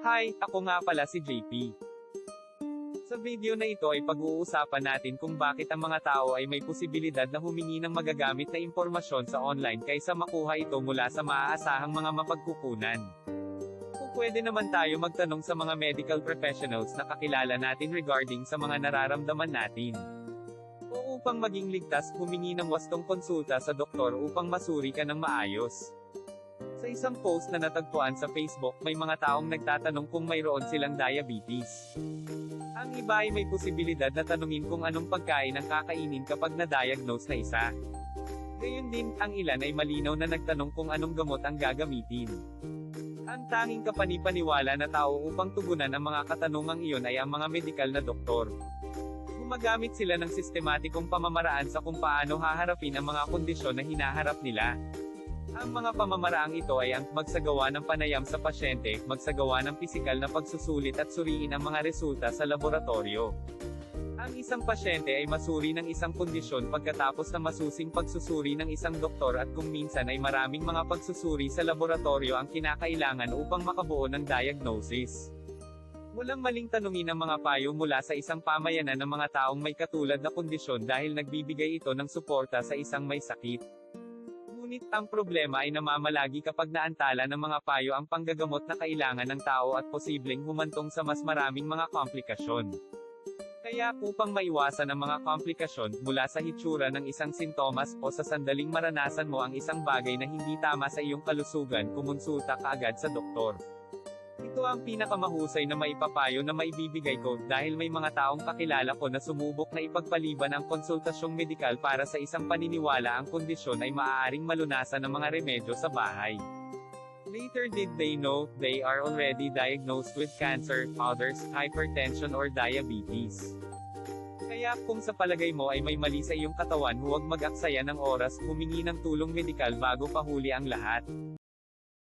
Hi, ako nga pala si JP. Sa video na ito ay pag-uusapan natin kung bakit ang mga tao ay may posibilidad na humingi ng magagamit na impormasyon sa online kaysa makuha ito mula sa maaasahang mga mapagkukunan. Kung pwede naman tayo magtanong sa mga medical professionals na kakilala natin regarding sa mga nararamdaman natin. O upang maging ligtas, humingi ng wastong konsulta sa doktor upang masuri ka ng maayos. Sa isang post na natagpuan sa Facebook, may mga taong nagtatanong kung mayroon silang diabetes. Ang iba ay may posibilidad na tanungin kung anong pagkain ang kakainin kapag na-diagnose na isa. Gayun din, ang ilan ay malinaw na nagtanong kung anong gamot ang gagamitin. Ang tanging kapanipaniwala na tao upang tugunan ang mga katanungang iyon ay ang mga medikal na doktor. Gumagamit sila ng sistematikong pamamaraan sa kung paano haharapin ang mga kondisyon na hinaharap nila. Ang mga pamamaraang ito ay ang magsagawa ng panayam sa pasyente, magsagawa ng pisikal na pagsusulit at suriin ang mga resulta sa laboratorio. Ang isang pasyente ay masuri ng isang kondisyon pagkatapos ng masusing pagsusuri ng isang doktor at kung minsan ay maraming mga pagsusuri sa laboratorio ang kinakailangan upang makabuo ng diagnosis. Walang maling tanungin ang mga payo mula sa isang pamayanan ng mga taong may katulad na kondisyon dahil nagbibigay ito ng suporta sa isang may sakit. Ngunit ang problema ay namamalagi kapag naantala ng mga payo ang panggagamot na kailangan ng tao at posibleng humantong sa mas maraming mga komplikasyon. Kaya upang maiwasan ang mga komplikasyon mula sa hitsura ng isang sintomas o sa sandaling maranasan mo ang isang bagay na hindi tama sa iyong kalusugan, kumonsulta ka agad sa doktor. Ito ang pinakamahusay na maipapayo na maibibigay ko dahil may mga taong kakilala ko na sumubok na ipagpaliban ang konsultasyong medikal para sa isang paniniwala ang kondisyon ay maaaring malunasan ng mga remedyo sa bahay. Later did they know, they are already diagnosed with cancer, others, hypertension or diabetes. Kaya kung sa palagay mo ay may mali sa iyong katawan huwag mag-aksaya ng oras humingi ng tulong medikal bago pahuli ang lahat.